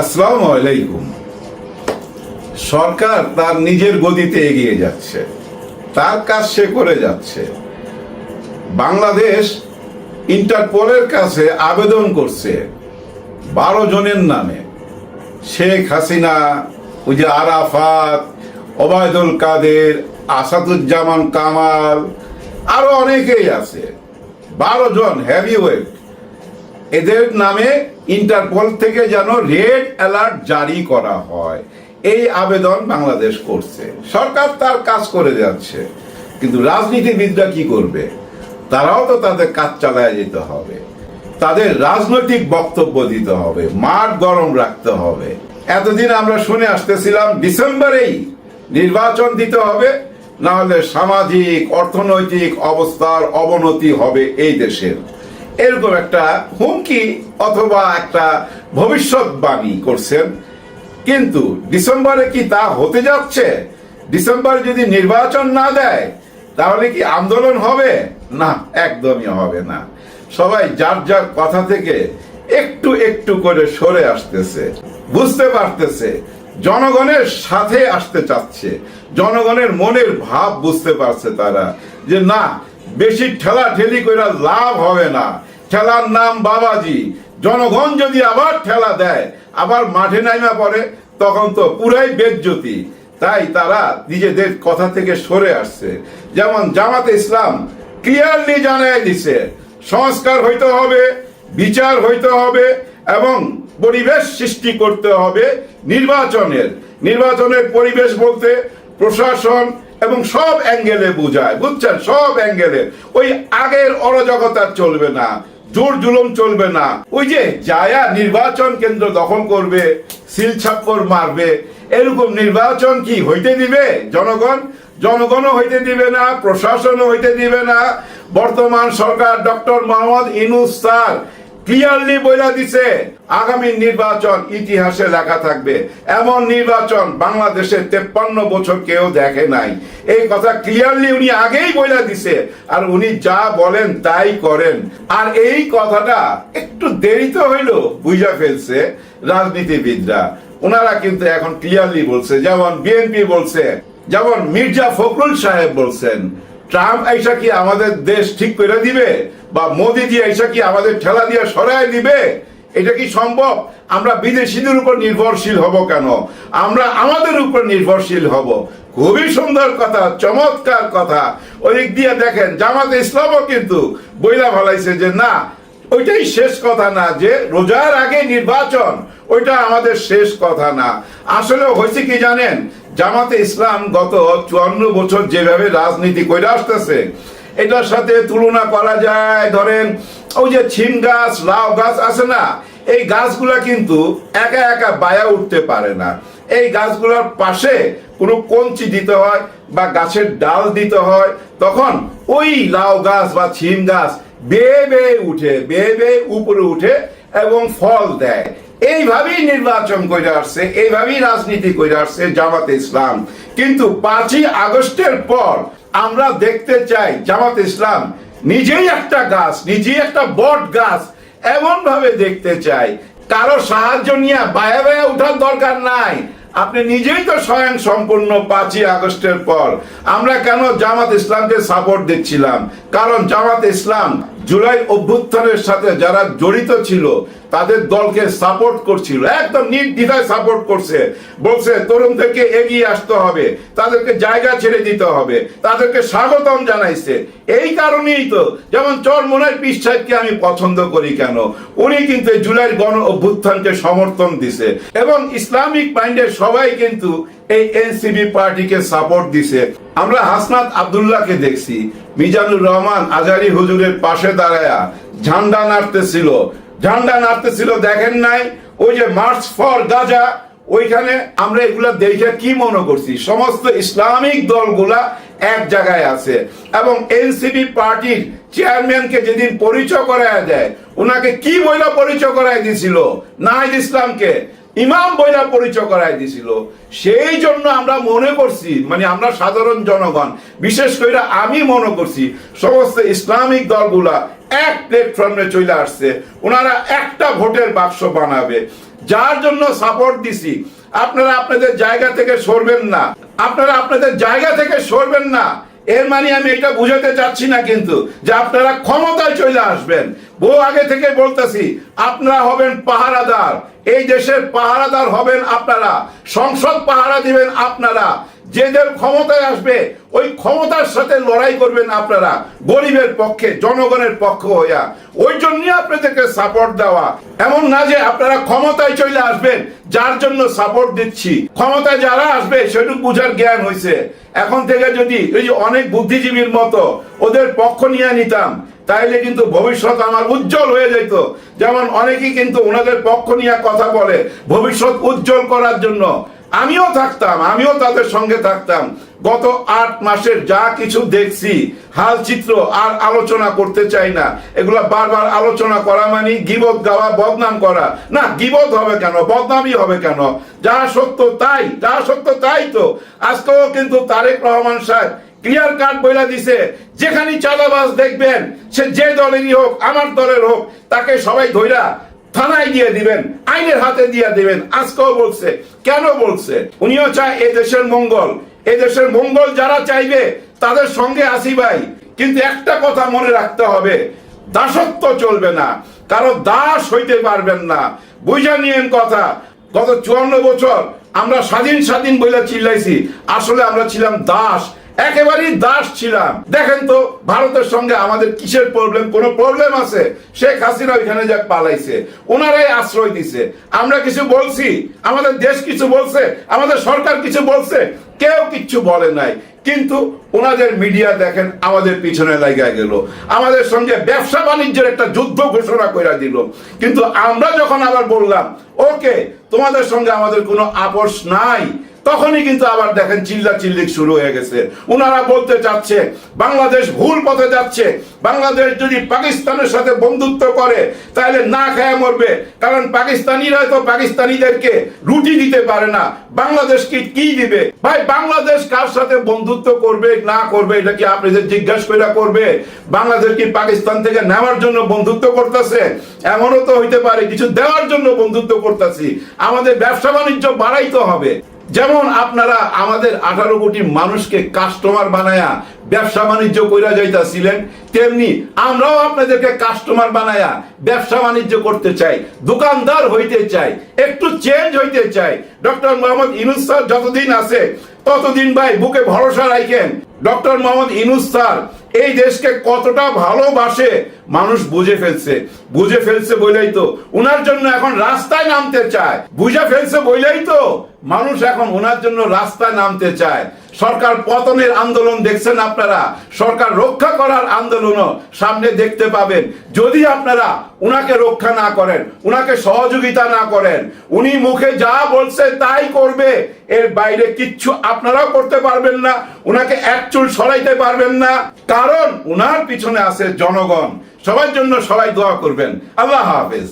আসসালামু আলাইকুম। সরকার তার নিজের গতিতে এগিয়ে যাচ্ছে। তার কাজ সে করে যাচ্ছে। বাংলাদেশ ইন্টারপোলের কাছে আবেদন করছে বারো জনের নামে। শেখ হাসিনা, ওই যে আরাফাত, ওবায়দুল কাদের, আসাদুজ্জামান কামাল, আরও অনেকেই আছে। বারো জন হ্যাভিওয়েট এদের নামে ইন্টারপোল থেকে যেন রেড অ্যালার্ট জারি করা হয়। এই আবেদন বাংলাদেশ করছে। সরকার তার কাজ করে যাচ্ছে। কিন্তু রাজনীতিবিদরা কি করবে? তারাও তো তাদের কাজ চালায় যেতে হবে। তাদের রাজনৈতিক বক্তব্য দিতে হবে, মাঠ গরম রাখতে হবে। এতদিন আমরা শুনে আসতেছিলাম, ডিসেম্বরেই নির্বাচন দিতে হবে না হলে সামাজিক, অর্থনৈতিক অবস্থার অবনতি হবে এই দেশের। এরকম একটা হুমকি অথবা একটা ভবিষ্যৎবাণী করছেন। কিন্তু ডিসেম্বরে কি তা হতে যাচ্ছে? ডিসেম্বরে যদি নির্বাচন না দেয়, তাহলে কি আন্দোলন হবে? না, একদমই হবে না। সবাই যার যার কথা থেকে একটু একটু করে সরে আসতেছে, বুঝতে পারতেছে, জনগণের সাথে আসতে চাচ্ছে, জনগণের মনের ভাব বুঝতে পারছে তারা যে না, বেশি ঠেলা ঠেলি করে লাভ হবে না। ঠেলার নাম বাবাজি। জনগণ যদি আবার ঠেলা দেয়, আবার মাঠে নাইমা পড়ে, তখন তো পুরাই বেজ্জতি। তাই তারা নিজেদের কথা থেকে সরে আসছে। যেমন জামাতে ইসলাম ক্লিয়ারলি জানাই দিছে, সংস্কার হইতে হবে, বিচার হইতে হবে এবং পরিবেশ সৃষ্টি করতে হবে নির্বাচনের। নির্বাচনের পরিবেশ বলতে প্রশাসন এবং সব অ্যাঙ্গেলে বুঝায়, বুঝছেন? সব অ্যাঙ্গেলে। ওই আগের অরাজকতা চলবে না। জোর জুলুম চলবে না। ওই যে যায়া নির্বাচন কেন্দ্র দখল করবে, সিল ছাপ্পর মারবে, এরকম নির্বাচন কি হইতে দিবে জনগণ? জনগণও হইতে দিবে না, প্রশাসনও হইতে দিবে না। বর্তমান সরকার doctor Mohammad Yunus sir clearly বইলা দিছে, আগামী নির্বাচন ইতিহাসে লেখা থাকবে। এমন নির্বাচন বাংলাদেশে তেপ্পান্ন বছর কেউ দেখে নাই। এই কথা ক্লিয়ারলি উনি আগেই বইলা দিছে, আর উনি যা বলেন তাই করেন। আর এই কথাটা একটু দেরিতে হইল বুঝা ফেলছে রাজনীতিবিদরা। ওনারা কিন্তু এখন ক্লিয়ারলি বলছে, যেমন বিএনপি বলছে, যেমন মির্জা ফখরুল সাহেব বলছেন, ট্রাম্প আইসা কি আমাদের দেশ ঠিক করে দিবে? বা মোদিজি আইসা কি আমাদের ঠেলা দিয়ে সরাই দিবে? এটা কি সম্ভব? আমরা বিদেশিদের উপর নির্ভরশীল হব কেন? আমরা আমাদের উপর নির্ভরশীল হব। খুবই সুন্দর কথা, চমৎকার কথা। ওই দিক দিয়ে দেখেন, জামাতে ইসলামও কিন্তু বইলা ভালাইছে যে না, ওইটাই শেষ কথা না যে রোজার আগে নির্বাচন, ওইটা আমাদের শেষ কথা না। আসলে হয়েছে কি জানেন? জামাতে ইসলাম গত চুয়ান্ন বছর যেভাবে রাজনীতি করে আসতেছে এটার সাথে তুলনা করা যায়, ধরেন, ওই যে ছিম গাছ, লাউ গাছ আছে না, এই গাছগুলা কিন্তু একা একা বায়া উঠতে পারে না। এই গাছগুলোর পাশে কোনো কঞ্চি দিতে হয় বা গাছের ডাল দিতে হয়, তখন ওই লাউ গাছ বা ছিম গাছ বেয়ে বেয়ে উঠে, বেয়ে বেয়ে উপরে উঠে এবং ফল দেয়। এইভাবেই নির্বাচন করে আসছে, এইভাবেই রাজনীতি করে আসছে জামাতে ইসলাম। কিন্তু পাঁচই আগস্টের পর আমরা দেখতে চাই জামাত ইসলাম নিজেই একটা গাছ, নিজেই একটা বট গাছ এমন ভাবে দেখতে চাই। কারও সাহায্য নিয়ে বায়া বায়া উঠার দরকার নাই। আপনি নিজেই তো স্বয়ং সম্পূর্ণ পাঁচই আগস্টের পর। আমরা কেন জামাত ইসলামকে সাপোর্ট দিচ্ছিলাম? কারণ জামাত ইসলাম জুলাই অভ্যুত্থানের সাথে যারা জড়িত ছিল, তাদের দলকে সাপোর্ট করছিল, একদম নির্দ্বিধায় সাপোর্ট করছে। বলছে, তরুণদেরকে এগিয়ে আসতে হবে, তাদেরকে জায়গা ছেড়ে দিতে হবে, তাদেরকে স্বাগতম জানাইছে। এই কারণেই তো যেমন চরমোনাই পিস সাহেবকে আমি পছন্দ করি কেন? উনি কিন্তু জুলাই গণ অভ্যুত্থানকে সমর্থন দিছে এবং ইসলামিক মাইন্ডের সবাই কিন্তু এই এনসিবি পার্টিকে সাপোর্ট দিছে। আমরা হাসনাত আবদুল্লাহকে দেখছি। মিজানুর রহমান আজারি হুজুরের পাশে দাঁড়ায়া ঝান্ডা নাড়তেছিল। ঝান্ডা নাড়তেছিল, দেখেন নাই? ওই যে মার্চ ফর গাজা ওইখানে আমরা এগুলা দেখে কি মনে করছি? সমস্ত ইসলামিক দলগুলা এক জায়গায় আছে। এবং এনসিপি পার্টির চেয়ারম্যানকে যেদিন পরিচয় করায় দেয় ওনাকে কি বইলা পরিচয় করায় দিছিল? নাহিদ ইসলামকে। ইমাম বইলা পরিচয় করায় দিছিল। সেই জন্য আমরা মনে করছি মানে আমরা সাধারণ জনগণ, বিশেষ করে আমি মনে করছি, সমস্ত ইসলামিক দলগুলা এক প্ল্যাটফর্মে চলে আসছে, ওনারা একটা ভোটের বাক্স বানাবে। যার জন্য সাপোর্ট দিছি। আপনারা আপনাদের জায়গা থেকে সরবেন না। আপনারা আপনাদের জায়গা থেকে সরবেন না। এর মানে আমি এটা বুঝাতে চাচ্ছি না কিন্তু, যে আপনারা ক্ষমতায় চলে আসবেন। বহু আগে থেকে বলতেছি, আপনারা হবেন পাহারাদার। এই দেশের পাহারাদার হবেন আপনারা, সংসদ পাহারা দিবেন আপনারা যেদের ক্ষমতায় আসবে, ওই ক্ষমতার সাথে লড়াই করবেন আপনারা, গরিবের পক্ষে, জনগণের পক্ষ হইয়া। ওই জন্যই আপনাদেরকে সাপোর্ট দেওয়া। এমন না যে আপনারা ক্ষমতায় চলে আসবেন, যার জন্য সাপোর্ট দিচ্ছি। ক্ষমতায় যারা আসবে, সেটুকু বুঝার জ্ঞান হয়েছে এখন থেকে যদি ওই অনেক বুদ্ধিজীবীর মতো ওদের পক্ষ নিয়ে নিতাম তাইলে কিন্তু ভবিষ্যৎ আমার উজ্জ্বল হয়ে যেত যেমন অনেকেই কিন্তু ওনাদের পক্ষ নিয়ে কথা বলে, ভবিষ্যৎ উজ্জ্বল করার জন্য। আমিও থাকতাম, আমিও তাদের সঙ্গে থাকতাম। গত আট মাসের যা কিছু দেখছি হাল চিত্র আর আলোচনা করতে চাই না। এগুলা বারবার আলোচনা করা মানে গিবত গাওয়া, বদনাম করা। না, গিবত হবে কেন? বদনামই হবে কেন? যা সত্য তাই, যা সত্য তাই তো। আজকেও কিন্তু তারেক রহমান সাহেব ক্লিয়ার কাট বইলা দিছে, যেখানে চাঁদাবাজ দেখবেন, সে যে দলেরই হোক, আমার দলের হোক, তাকে সবাই ধইরা থানায় দিয়ে দিবেন, আইনের হাতে দিয়ে দিবেন। আজকেও বলছে। কেন বলছে? উনিও চায় এ দেশের মঙ্গল। এ দেশের মঙ্গল যারা চাইবে, তাদের সঙ্গে আসি ভাই। কিন্তু একটা কথা মনে রাখতে হবে, দাসত্ব চলবে না। কারও দাস হইতে পারবেন না। বুঝা নিয়েন কথা, গত চুয়ান্ন বছর আমরা স্বাধীন স্বাধীন বলে চিল্লাইছি, আসলে আমরা ছিলাম দাস। একেবারেই দাস ছিলাম। দেখেন তো, ভারতের সঙ্গে আমাদের কিসের প্রবলেম কোনো প্রবলেম আছে? শেখ হাসিনা ওইখানে যা পালাইছে। ওনারাই আশ্রয় দিছে। আমরা কিছু বলছি, আমাদের দেশ কিছু বলছে, আমাদের সরকার কিছু বলছে, কেউ কিচ্ছু বলে নাই। কিন্তু ওনাদের মিডিয়া দেখেন, আমাদের পিছনে লাগা গেল। আমাদের সঙ্গে ব্যবসা বাণিজ্যের একটা যুদ্ধ ঘোষণা করে দিল। কিন্তু আমরা যখন আবার বললাম, ওকে, তোমাদের সঙ্গে আমাদের কোনো আপোষ নাই তখনই কিন্তু আবার দেখেন চিল্লা চিল্লি শুরু হয়ে গেছে। ওনারা বলতে চাচ্ছে, বাংলাদেশ ভুল পথে যাচ্ছে। বাংলাদেশ যদি পাকিস্তানের সাথে বন্ধুত্ব করে, তাহলে না খায় মরবে। কারণ পাকিস্তানিরা তো পাকিস্তানিদেরকে রুটি দিতে পারে না। বাংলাদেশ কি কি দিবে? ভাই, বাংলাদেশ কার সাথে বন্ধুত্ব করবে, না করবে, এটা কি আপনাদের জিজ্ঞাসা করে করবে? বাংলাদেশ কি পাকিস্তান থেকে নেওয়ার জন্য বন্ধুত্ব করতেছে? এমনও তো হইতে পারে, কিছু দেওয়ার জন্য বন্ধুত্ব করতেছি। আমাদের ব্যবসা বাণিজ্য বাড়াইতে হবে। যেমন আপনারা আমাদের আঠারো কোটি মানুষকে কাস্টমার বানায়া ব্যবসা বাণিজ্য কইরা যাইতাছিলেন, তেমনি আমরাও আপনাদেরকে কাস্টমার বানায়া ব্যবসা বাণিজ্য করতে চাই, দোকানদার হইতে চাই, একটু চেঞ্জ হইতে চাই। ডক্টর মোহাম্মদ ইনুস স্যার যতদিন আছে, ততদিন ভাই বুকে ভরসা রাখেন। ডক্টর মোহাম্মদ ইনুস স্যার এই দেশকে কতটা ভালোবাসে, মানুষ বুঝে ফেলছে। বুঝে ফেলছে বলেই তো। উনার জন্য এখন রাস্তায় নামতে চায়। বুঝে ফেলছে বলেই তো। মানুষ এখন ওনার জন্য রাস্তায় নামতে চায়। সরকার পতনের আন্দোলন দেখছেন আপনারা। সরকার রক্ষা করার আন্দোলনও সামনে দেখতে পাবেন। যদি আপনারা উনাকে রক্ষা না করেন, উনাকে সহযোগিতা না করেন, উনি মুখে যা বলছে তাই করবে, এর বাইরে কিচ্ছু আপনারাও করতে পারবেন না, উনাকে এক চুল সরাইতে পারবেন না। কারণ উনার পিছনে আছে জনগণ। সবার জন্য সবাই দোয়া করবেন। আল্লাহ হাফেজ।